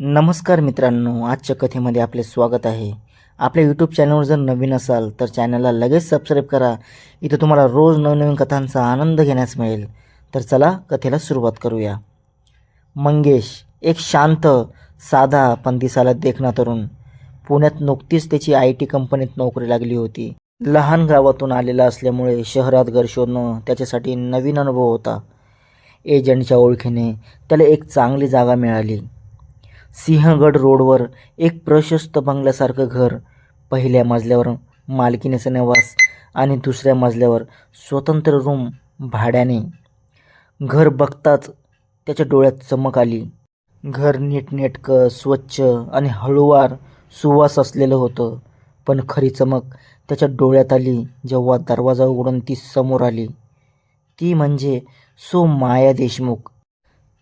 नमस्कार मित्रांनो आजच्या कथेमध्ये आपले स्वागत आहे. आपल्या यूट्यूब चॅनलवर जर नवीन असाल तर चॅनलला लगेच सबस्क्राईब करा. इथं तुम्हाला रोज नवनवीन कथांचा आनंद घेण्यास मिळेल. तर चला कथेला सुरुवात करूया. मंगेश एक शांत साधा पण दिसायला देखणा तरुण. पुण्यात नुकतीच त्याची आय टी कंपनीत नोकरी लागली होती. लहान गावातून आलेला असल्यामुळे शहरात घर शोधणं त्याच्यासाठी नवीन अनुभव होता. एजंटच्या ओळखीने त्याला एक चांगली जागा मिळाली. सिंहगड रोडवर एक प्रशस्त बंगल्यासारखं घर पहिल्या मजल्यावर मालकीनेचा निवास आणि दुसऱ्या मजल्यावर स्वतंत्र रूम भाड्याने. घर बघताच त्याच्या डोळ्यात चमक आली. घर नीटनेटकं स्वच्छ आणि हळूवार सुवास असलेलं होतं पण खरी चमक त्याच्या डोळ्यात आली जेव्हा दरवाजा उघडून ती समोर आली. ती म्हणजे सो माया देशमुख.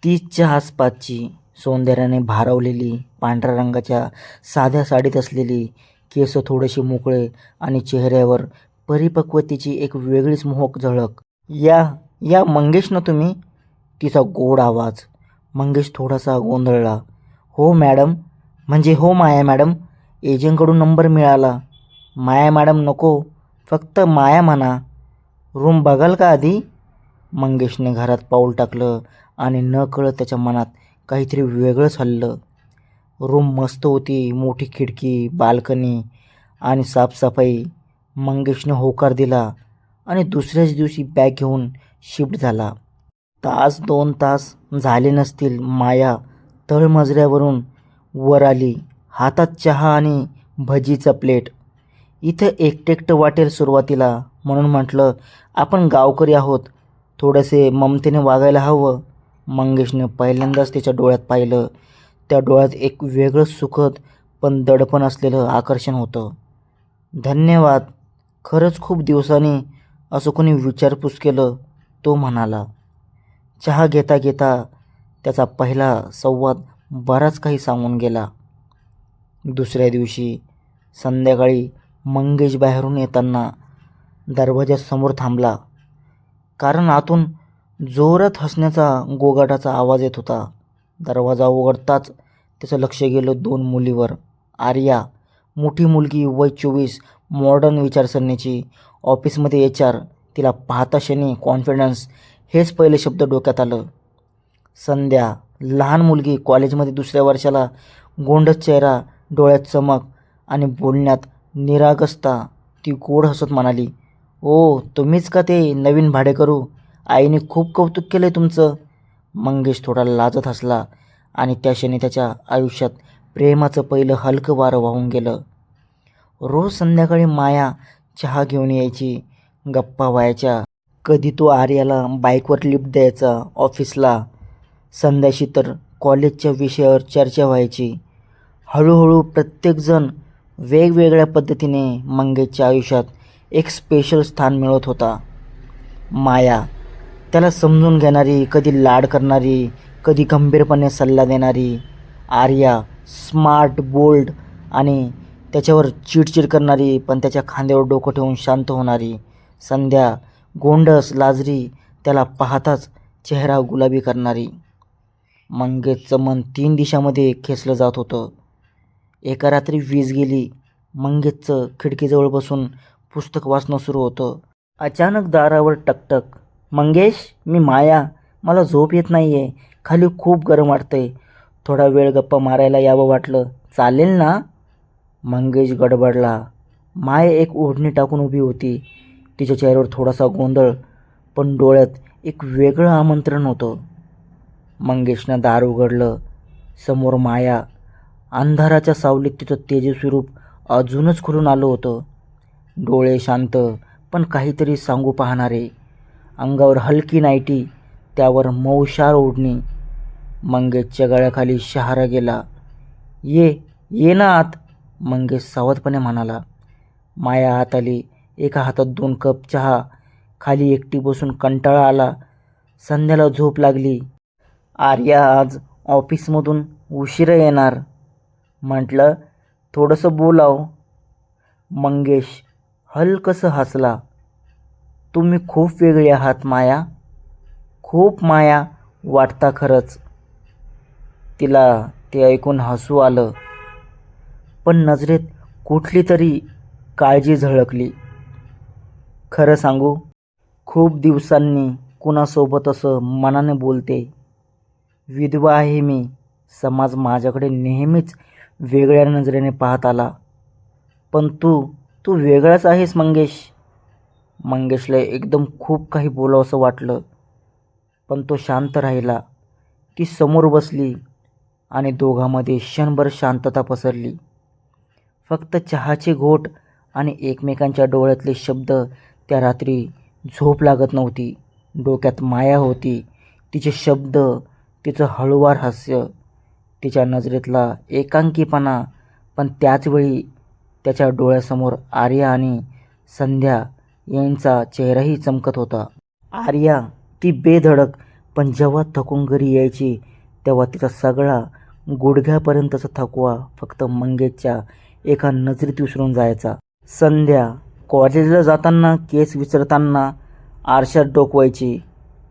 तीच्या आसपासची सौंदर्याने भारावलेली पांढऱ्या रंगाच्या साध्या साडीत असलेली केस थोडेसे मोकळे आणि चेहऱ्यावर परिपक्वतेची एक वेगळीच मोहक झळक. या या मंगेश ना तुम्ही? तिचा गोड आवाज. मंगेश थोडासा गोंधळला. हो मॅडम. म्हणजे हो माया मॅडम. एजंटकडून नंबर मिळाला. माया मॅडम नको. फक्त माया म्हणा. रूम बघाल का आधी? मंगेशने घरात पाऊल टाकलं आणि न कळत त्याच्या मनात काहीतरी वेगळंच हल्लं रूम मस्त होती मोठी खिडकी बाल्कनी आणि साफसफाई. मंगेशने होकार दिला आणि दुसऱ्याच दिवशी बॅग घेऊन शिफ्ट झाला. तास दोन तास झाले नसतील माया तळमजऱ्यावरून वर आली. हातात चहा आणि भजीचा प्लेट. इथं एकटेकटं वाटेल सुरुवातीला म्हणून म्हटलं आपण गावकरी आहोत. थोडेसे ममतेने वागायला हवं. मंगेशने पहिल्यांदाच तिच्या डोळ्यात पाहिलं. त्या डोळ्यात एक वेगळं सुखद पण दडपण असलेलं आकर्षण होतं. धन्यवाद. खरंच खूप दिवसांनी असं कोणी विचारपूस केलं तो म्हणाला. चहा घेता घेता त्याचा पहिला संवाद बराच काही सांगून गेला. दुसऱ्या दिवशी संध्याकाळी मंगेश बाहेरून येताना दरवाजासमोर थांबला. कारण आतून जोरात हसण्याचा गोगाटाचा आवाज येत होता. दरवाजा उघडताच त्याचं लक्ष गेलं दोन मुलीवर. आर्या मोठी मुलगी वय चोवीस मॉडर्न विचारसरणीची. ऑफिसमध्ये एच आर तिला पाहता क्षणी कॉन्फिडन्स हेच पहिले शब्द डोक्यात आलं. संध्या लहान मुलगी कॉलेजमध्ये दुसऱ्या वर्षाला गोंडस चेहरा डोळ्यात चमक आणि बोलण्यात निरागसता. ती गोड हसत म्हणाली ओ तुम्हीच का ते नवीन भाडेकरू? आईने खूप कौतुक केलं आहे तुमचं. मंगेश थोडा लाजत हसला आणि त्या क्षणी त्याच्या आयुष्यात प्रेमाचं पहिलं हलकं वारं वाहून गेलं. रोज संध्याकाळी माया चहा घेऊन यायची गप्पा व्हायच्या कधी तो आर्याला बाईकवर लिफ्ट द्यायचा ऑफिसला संध्याशी तर कॉलेजच्या विषयावर चर्चा व्हायची. हळूहळू प्रत्येकजण वेगवेगळ्या पद्धतीने मंगेशच्या आयुष्यात एक स्पेशल स्थान मिळत होता. माया त्याला समजून घेणारी कधी लाड करणारी कधी गंभीरपणे सल्ला देणारी आर्या स्मार्ट बोल्ड आणि त्याच्यावर चिडचिड करणारी पण त्याच्या खांद्यावर डोकं ठेवून शांत होणारी संध्या गोंडस लाजरी त्याला पाहताच चेहरा गुलाबी करणारी. मंगेशचं मन तीन दिशामध्ये खेचलं जात होतं. एका रात्री वीज गेली मंगेशचं खिडकीजवळ बसून पुस्तक वाचणं सुरू होतं. अचानक दारावर टकटक मंगेश मी माया. मला झोप येत नाही आहे खाली खूप गरम वाटतं आहे थोडा वेळ गप्पा मारायला यावं वाटलं. चालेल ना? मंगेश गडबडला. माया एक ओढणी टाकून उभी होती. तिच्या चेहऱ्यावर थोडासा गोंधळ पण डोळ्यात एक वेगळं आमंत्रण होतं. मंगेशनं दार उघडलं. समोर माया. अंधाराच्या सावलीत तिचं तेजस्वरूप अजूनच खुलून आलं होतं. डोळे शांत पण काहीतरी सांगू पाहणारे. अंगावर हलकी नाईटी त्यावर मऊशार ओढणी. मंगेशच्या गळ्याखाली शहारा गेला. ये ये ना आत मंगेश सावधपणे म्हणाला. माया आत आली. एका हातात दोन कप चहा खाली एकटी बसून कंटाळा आला. संध्याला झोप लागली. आर्या आज ऑफिसमधून उशिरा येणार. म्हटलं थोडंसं बोलाव. मंगेश हलकसं हसला. तुम्ही खूप वेगळी आहात माया. खूप माया वाटता खरंच. तिला ते ऐकून हसू आलं. पण नजरेत कुठली तरी काळजी झळकली. खरं सांगू खूप दिवसांनी कुणासोबत असं मनाने बोलते. विधवा आहे मी. समाज माझ्याकडे नेहमीच वेगळ्या नजरेने पाहत आला. पण तू तू वेगळाच आहेस मंगेश. मंगेशला एकदम खूप काही बोलावंसं वाटलं पण तो शांत राहिला. ती समोर बसली आणि दोघांमध्ये क्षणभर शांतता पसरली. फक्त चहाचे घोट आणि एकमेकांच्या डोळ्यातले शब्द त्या रात्री झोप लागत नव्हती. डोक्यात माया होती. तिचे शब्द तिचं हळूवार हास्य तिच्या नजरेतला एकांकीपणा पण त्याचवेळी त्याच्या डोळ्यासमोर आर्या आणि संध्या यांचा चेहराही चमकत होता. आर्या ती बेधडक पण जेव्हा थकून घरी यायची तेव्हा तिचा सगळा गुडघ्यापर्यंतचा थकवा फक्त मंगेशच्या एका नजरेत विसरून जायचा. संध्या कॉलेजला जाताना केस विसरताना आरशात डोकवायची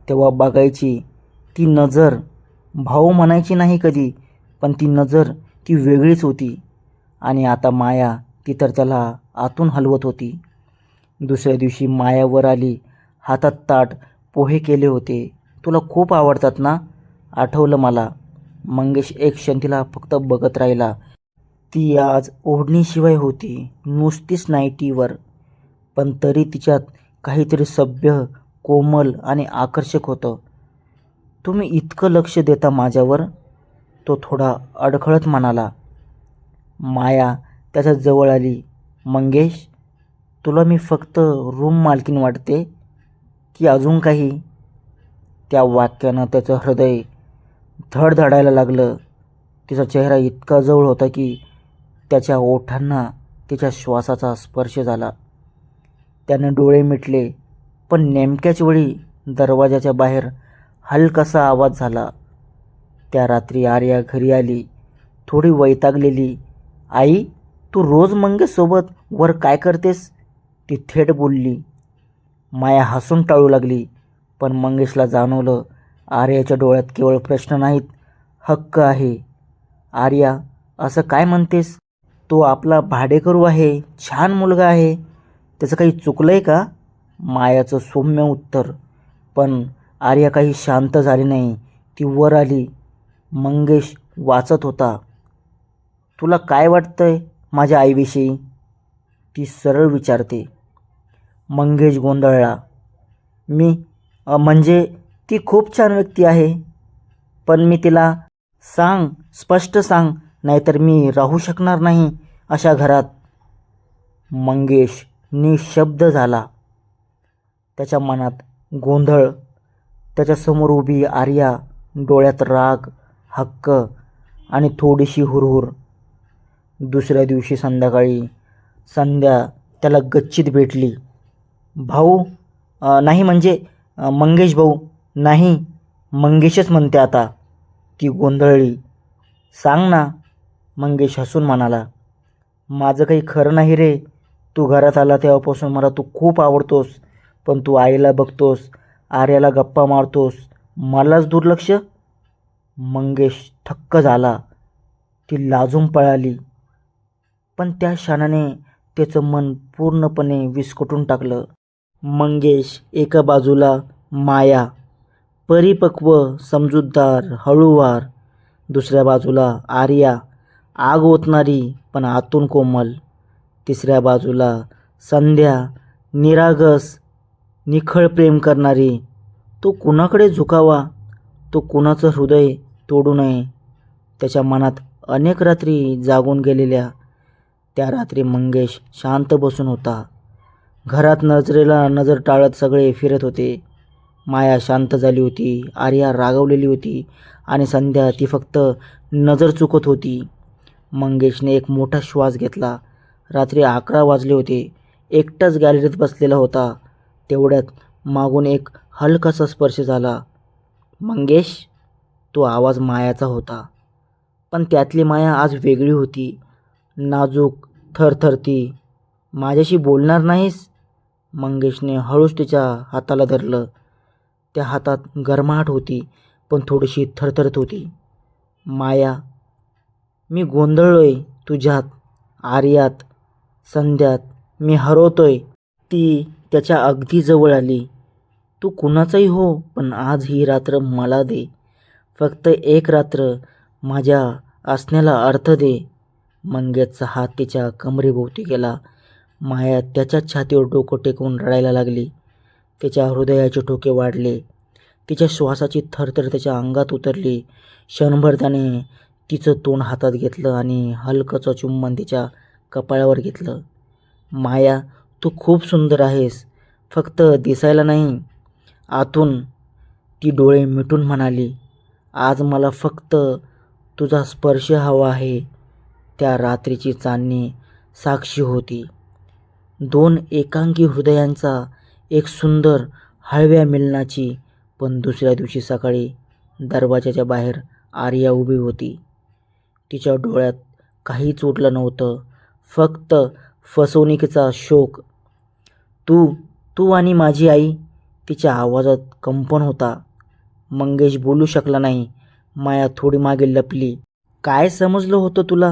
तेव्हा बघायची ती नजर भाऊ म्हणायची नाही कधी पण ती नजर ती वेगळीच होती. आणि आता माया ती तर त्याला आतून हलवत होती. दुसऱ्या दिवशी मायावर आली. हातात ताट पोहे केले होते. तुला खूप आवडतात ना? आठवलं मला. मंगेश एक क्षण तिला फक्त बघत राहिला. ती आज ओढणीशिवाय होती. नुसतीच नाईटीवर. पण तरी तिच्यात काहीतरी सभ्य कोमल आणि आकर्षक होतं. तुम्ही इतकं लक्ष देता माझ्यावर? तो थोडा अडखळत म्हणाला. माया त्याच्याजवळ आली. मंगेश? तुला मी फक्त रूम मालकीन वाटते की अजून काही? त्या वाक्यानं त्याचं हृदय धडधडायला लागलं. तिचा चेहरा इतका जवळ होता की त्याच्या ओठांना तिच्या श्वासाचा स्पर्श झाला. त्याने डोळे मिटले पण नेमक्याच वेळी दरवाजाच्या बाहेर हलकासा आवाज झाला. त्या रात्री आर्या घरी आली थोडी वैतागलेली. आई तू रोज मंगेशसोबत वर काय करतेस? ती थेट बोलली माया हसून टाळू लागली पण मंगेशला जाणवलं आर्याच्या डोळ्यात केवळ प्रश्न नाहीत हक्क आहे. आर्या असं काय म्हणतेस? तो आपला भाडेकरू आहे छान मुलगा आहे त्याचं काही चुकलं आहे का? मायाचं सौम्य उत्तर. पण आर्या काही शांत झाली नाही ती वर आली. मंगेश वाचत होता तुला काय वाटतंय माझ्या आईविषयी? ती सरळ विचारते. मंगेश गोंधळला. मी म्हणजे ती खूप छान व्यक्ती आहे. पण मी तिला सांग स्पष्ट सांग नाहीतर मी राहू शकणार नाही अशा घरात. मंगेश निशब्द झाला. त्याच्या मनात गोंधळ त्याच्यासमोर उभी आर्या डोळ्यात राग हक्क आणि थोडीशी हुरहुर. दुसऱ्या दिवशी संध्याकाळी संध्या त्याला गच्चीत भेटली. भाऊ नाही म्हणजे मंगेश भाऊ नाही मंगेशच म्हणते आता ती गोंधळली. सांग ना मंगेश हसून म्हणाला माझं काही खरं नाही रे. तू घरात आला तेव्हापासून मला तू खूप आवडतोस पण तू आईला बघतोस आर्याला गप्पा मारतोस. मलाच दुर्लक्ष. मंगेश थक्क झाला. ती लाजून पळाली. पण त्या क्षणाने त्याचं मन पूर्णपणे विस्कटून टाकलं. मंगेश एका बाजूला माया परिपक्व समजूतदार हळूवार. दुसऱ्या बाजूला आर्या आग ओतणारी पण आतून कोमल. तिसऱ्या बाजूला संध्या निरागस निखळ प्रेम करणारी. तो कुणाकडे झुकावा? तो कुणाचं हृदय तोडू नये? त्याच्या मनात अनेक रात्री जागून गेलेल्या त्या रात्री मंगेश शांत बसून होता. घरात नजरेला नजर टाळत सगळे फिरत होते. माया शांत झाली होती आर्या रागवलेली होती आणि संध्या ती फक्त नजर चुकत होती. मंगेशने एक मोठा श्वास घेतला. रात्री अकरा वाजले होते. एकटाच गॅलरीत बसलेला होता. तेवढ्यात मागून एक हलकासा स्पर्श झाला. मंगेश तो आवाज मायाचा होता. पण त्यातली माया आज वेगळी होती. नाजूक थरथरती. माझ्याशी बोलणार नाहीस? मंगेशने हळूच तिच्या हाताला धरलं. त्या हातात गरमाहट होती पण थोडीशी थरथरत होती. माया मी गोंधळलोय तुझ्यात आर्यात संध्यात मी हरवतोय. ती त्याच्या अगदी जवळ आली. तू कुणाचाही हो पण आज ही रात्र मला दे. फक्त एक रात्र माझ्या असण्याला अर्थ दे. मंगेशचा हात तिच्या कमरेभोवती गेला. माया त्याच्या छातीवर डोकं टेकवून रडायला लागली. तिच्या हृदयाचे ठोके वाढले. तिच्या श्वासाची थरथर त्याच्या अंगात उतरली. क्षणभर त्याने तिचं तोंड हातात घेतलं आणि हलकंचं चुंबन तिच्या कपाळावर घेतलं. माया तू खूप सुंदर आहेस. फक्त दिसायला नाही. आतून ती डोळे मिटून म्हणाली आज मला फक्त तुझा स्पर्श हवा आहे. त्या रात्रीची चांदणी साक्षी होती. दोन एकांकी हृदयांचा एक सुंदर हळव्या मिलनाची पण दुसऱ्या दिवशी सकाळी दरवाजाच्या बाहेर आर्या उभी होती. तिच्या डोळ्यात काहीच उठलं नव्हतं फक्त फसवणुकीचा शोक. तू तू आणि माझी आई तिच्या आवाजात कंपन होता. मंगेश बोलू शकला नाही माया थोडी मागे लपली. काय समजलं होतं तुला?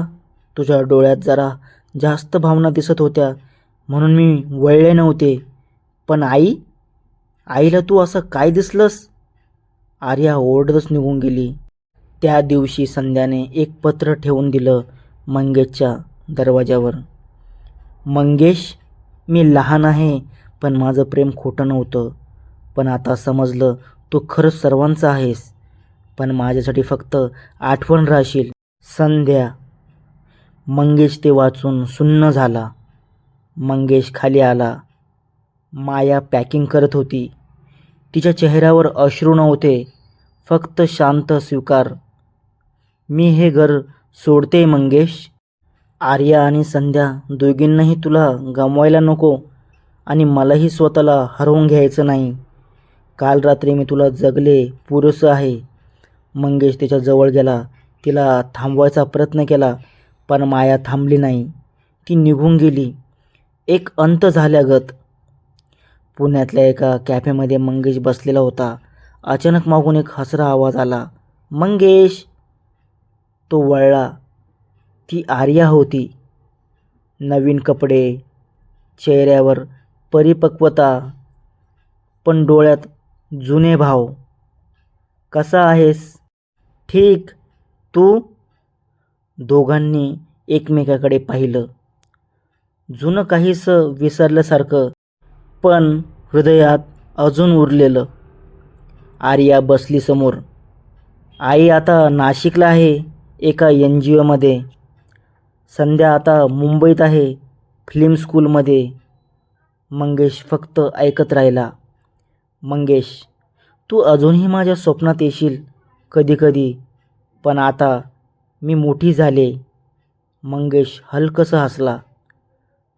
तुझ्या डोळ्यात जरा जास्त भावना दिसत होत्या. म्हणून मी वळले नव्हते. पण आई आईला तू असं काय दिसलंस? आर्या ओरडतच निघून गेली. त्या दिवशी संध्याने एक पत्र ठेवून दिलं मंगेशच्या दरवाजावर मंगेश मी लहान आहे पण माझं प्रेम खोटं नव्हतं. पण आता समजलं तू खरंच सर्वांचा आहेस. पण माझ्यासाठी फक्त आठवण राहशील. संध्या मंगेश ते वाचून सुन्न झाला. मंगेश खाली आला. माया पॅकिंग करत होती. तिच्या चेहऱ्यावर अश्रू नव्हते. फक्त शांत स्वीकार. मी हे घर सोडते मंगेश. आर्या आणि संध्या दोघींनाही तुला गमवायला नको आणि मलाही स्वतःला हरवून घ्यायचं नाही. काल रात्री मी तुला जगले पुरेसं आहे. मंगेश तिच्या जवळ गेला. तिला थांबवायचा प्रयत्न केला पण माया थांबली नाही. ती निघून गेली. एक अंत झाल्यागत. पुण्यातल्या एका कॅफेमध्ये मंगेश बसलेला होता. अचानक मागून एक हसरा आवाज आला. मंगेश! तो वळला. ती आर्या होती. नवीन कपडे चेहऱ्यावर परिपक्वता पण डोळ्यात जुने भाव. कसा आहेस? ठीक. तू? दोघांनी एकमेकाकडे पाहिलं. जुनं काहीसं विसरल्यासारखं पण हृदयात अजून उरलेलं. आर्या बसली समोर. आई आता नाशिकला आहे एका एन जी ओमध्ये. संध्या आता मुंबईत आहे फिल्म स्कूलमध्ये. मंगेश फक्त ऐकत राहिला. मंगेश तू अजूनही माझ्या स्वप्नात येशील कधीकधी पण आता मी मोठी झाले. मंगेश हलकंसं हसला.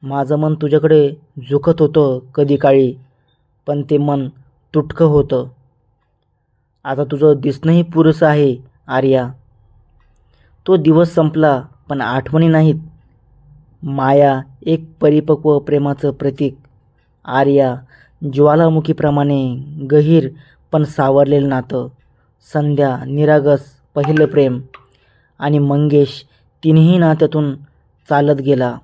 माझं मन तुझ्याकडे झुकत होतं कधी काळी पण ते मन तुटकं होतं. आता तुझं दिसणंही पुरेसं आहे आर्या. तो दिवस संपला पण आठवणी नाहीत. माया एक परिपक्व प्रेमाचं प्रतीक. आर्या ज्वालामुखीप्रमाणे गहीर पण सावरलेलं नातं. संध्या निरागस पहिलं प्रेम. आणि मंगेश तिन्ही नात्यातून चालत गेला.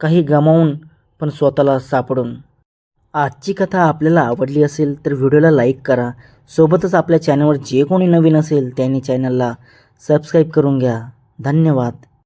काही गमावून पण स्वतःला सापडून. आजची कथा आपल्याला आवडली असेल तर व्हिडिओला लाईक करा. सोबतच आपल्या चॅनलवर जे कोणी नवीन असेल त्यांनी चॅनलला सबस्क्राईब करून घ्या. धन्यवाद.